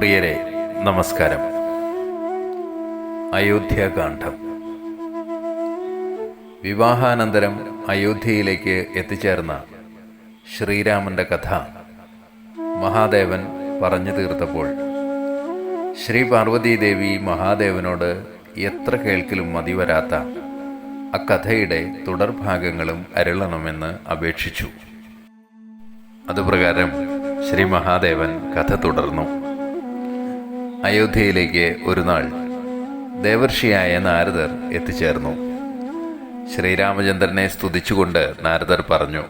പ്രിയരെ നമസ്കാരം. അയോധ്യാകാന്ഡം വിവാഹാനന്തരം അയോധ്യയിലേക്ക് എത്തിച്ചേർന്ന ശ്രീരാമന്റെ കഥ മഹാദേവൻ പറഞ്ഞു തീർത്തപ്പോൾ ശ്രീ പാർവതീദേവി മഹാദേവനോട് എത്ര കേൾക്കലും മതിവരാത്ത അക്കഥയുടെ തുടർഭാഗങ്ങളും അരുളണമെന്ന് അപേക്ഷിച്ചു. അതുപ്രകാരം ശ്രീ മഹാദേവൻ കഥ തുടർന്നു. അയോധ്യയിലേക്ക് ഒരു നാൾ ദേവർഷിയായ നാരദർ എത്തിച്ചേർന്നു. ശ്രീരാമചന്ദ്രനെ സ്തുതിച്ചുകൊണ്ട് നാരദർ പറഞ്ഞു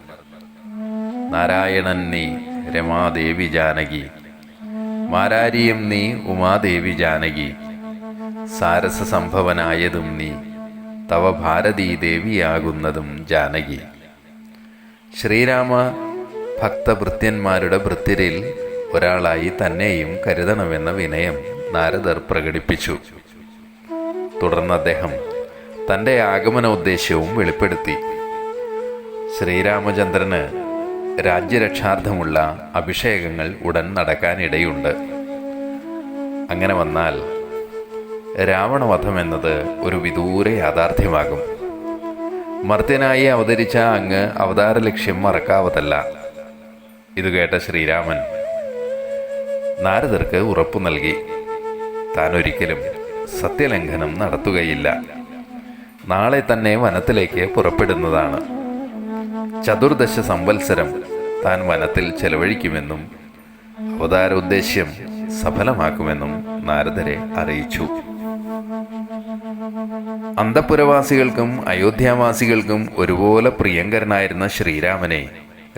നാരായണൻ നീ രമാദേവി ജാനകി മാരാരിയും നീ ഉമാദേവി ജാനകി സാരസ സംഭവനായതും നീ തവ ഭാരതീ ദേവിയാകുന്നതും ജാനകി. ശ്രീരാമ ഭക്തഭൃത്യന്മാരുടെ ഭൃത്യരിൽ ഒരാളായി തന്നെയും കരുതണമെന്ന വിനയം നാരദർ പ്രകടിപ്പിച്ചു. തുടർന്ന് അദ്ദേഹം തന്റെ ആഗമന ഉദ്ദേശ്യവും വെളിപ്പെടുത്തി. ശ്രീരാമചന്ദ്രന് രാജ്യരക്ഷാർത്ഥമുള്ള അഭിഷേകങ്ങൾ ഉടൻ നടക്കാനിടയുണ്ട്. അങ്ങനെ വന്നാൽ രാവണവധം എന്നത് ഒരു വിദൂര യാഥാർത്ഥ്യമാകും. മർത്യനായി അവതരിച്ച അങ്ങ് അവതാര ലക്ഷ്യം മറക്കാവതല്ല. ഇത് കേട്ട ശ്രീരാമൻ നാരദർക്ക് ഉറപ്പു നൽകി. താൻ ഒരിക്കലും സത്യലംഘനം നടത്തുകയില്ല. നാളെ തന്നെ വനത്തിലേക്ക് പുറപ്പെടുന്നതാണ്. ചതുർദശ സംവത്സരം താൻ വനത്തിൽ ചെലവഴിക്കുമെന്നും അവതാര ഉദ്ദേശ്യം സഫലമാക്കുമെന്നും നാരദരെ അറിയിച്ചു. അന്തപുരവാസികൾക്കും അയോധ്യാവാസികൾക്കും ഒരുപോലെ പ്രിയങ്കരനായിരുന്ന ശ്രീരാമനെ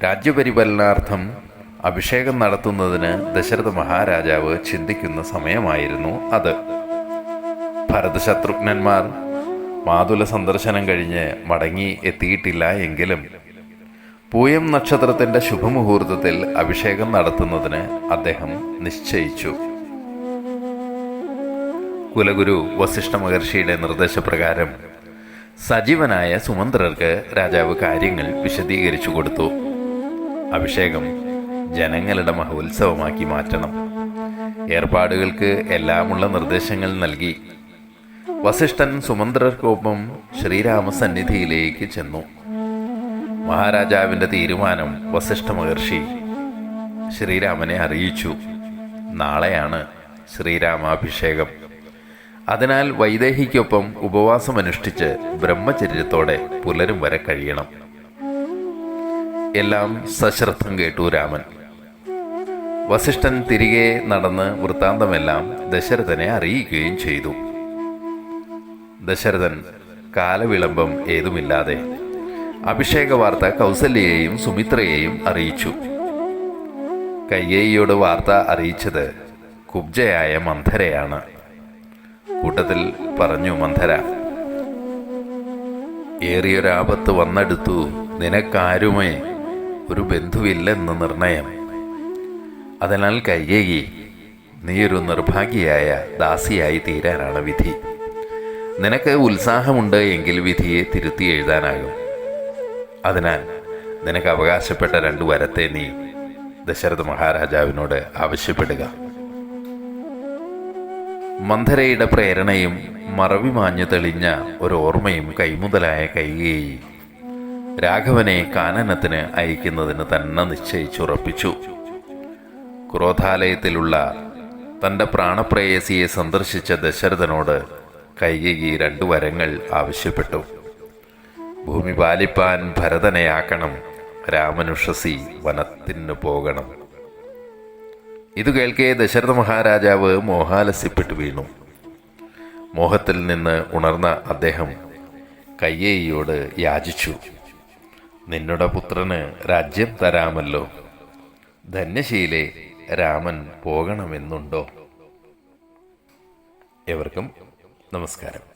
രാജ്യപരിപാലനാർത്ഥം അഭിഷേകം നടത്തുന്നതിന് ദശരഥ മഹാരാജാവ് ചിന്തിക്കുന്ന സമയമായിരുന്നു അത്. ഭരതശത്രുഘ്നന്മാർ മാതുല സന്ദർശനം കഴിഞ്ഞ് മടങ്ങി എത്തിയിട്ടില്ല എങ്കിലും പൂയം നക്ഷത്രത്തിന്റെ ശുഭമുഹൂർത്തത്തിൽ അഭിഷേകം നടത്തുന്നതിന് അദ്ദേഹം നിശ്ചയിച്ചു. കുലഗുരു വസിഷ്ഠ മഹർഷിയുടെ നിർദ്ദേശപ്രകാരം സജീവനായ സുമന്ത്രർക്ക് രാജാവ് കാര്യങ്ങൾ വിശദീകരിച്ചു കൊടുത്തു. അഭിഷേകം ജനങ്ങളുടെ മഹോത്സവമാക്കി മാറ്റണം. ഏർപ്പാടുകൾക്ക് എല്ലാമുള്ള നിർദ്ദേശങ്ങൾ നൽകി. വസിഷ്ഠൻ സുമന്ത്രർക്കൊപ്പം ശ്രീരാമസന്നിധിയിലേക്ക് ചെന്നു. മഹാരാജാവിന്റെ തീരുമാനം വസിഷ്ഠ മഹർഷി ശ്രീരാമനെ അറിയിച്ചു. നാളെയാണ് ശ്രീരാമാഭിഷേകം. അതിനാൽ വൈദേഹിക്കൊപ്പം ഉപവാസമനുഷ്ഠിച്ച് ബ്രഹ്മചര്യത്തോടെ പുലരും വരെ കഴിയണം. എല്ലാം സശ്രദ്ധം കേട്ടു രാമൻ. വസിഷ്ഠൻ തിരികെ നടന്ന് വൃത്താന്തമെല്ലാം ദശരഥനെ അറിയിക്കുകയും ചെയ്തു. ദശരഥൻ കാലവിളംബം ഏതുമില്ലാതെ അഭിഷേക വാർത്ത കൗസല്യയെയും സുമിത്രയെയും അറിയിച്ചു. കയ്യേയിയോട് വാർത്ത അറിയിച്ചത് കുബ്ജയായ മന്ധരയാണ്. കൂട്ടത്തിൽ പറഞ്ഞു മന്ധര ഏറിയൊരാപത്ത് വന്നെടുത്തു. നിനക്കാരുമേ? ഒരു ബന്ധുവില്ലെന്ന് നിർണയം. അതിനാൽ കയ്യേകി നീയൊരു നിർഭാഗ്യയായ ദാസിയായി തീരാനാണ് വിധി. നിനക്ക് ഉത്സാഹമുണ്ട് എങ്കിൽ വിധിയെ തിരുത്തി എഴുതാനാകും. അതിനാൽ നിനക്ക് അവകാശപ്പെട്ട രണ്ടു വരത്തെ നീ ദശരഥ മഹാരാജാവിനോട് ആവശ്യപ്പെടുക. മന്ധരയുടെ പ്രേരണയും മറവി മാഞ്ഞു തെളിഞ്ഞ ഒരു ഓർമ്മയും കൈമുതലായ കൈകേയി രാഘവനെ കാനനത്തിന് അയക്കുന്നതിന് തന്നെ നിശ്ചയിച്ചുറപ്പിച്ചു. ക്രോധാലയത്തിലുള്ള തന്റെ പ്രാണപ്രേയസിയെ സന്ദർശിച്ച ദശരഥനോട് കൈകി രണ്ടു വരങ്ങൾ ആവശ്യപ്പെട്ടു. ഭൂമി പാലിപ്പാൻ ഭരതനെയാക്കണം രാമനുഷസി വനത്തിന് പോകണം. ഇത് കേൾക്കെ ദശരഥ മഹാരാജാവ് മോഹാലസ്യപ്പെട്ടു വീണു. മോഹത്തിൽ നിന്ന് ഉണർന്ന അദ്ദേഹം കയ്യേയിയോട് യാചിച്ചു. നിന്നുടെ പുത്രന് രാജ്യം തരാമല്ലോ. ധന്യശീലെ രാമൻ പോകണമെന്നുണ്ടോ? എവർക്കും നമസ്കാരം.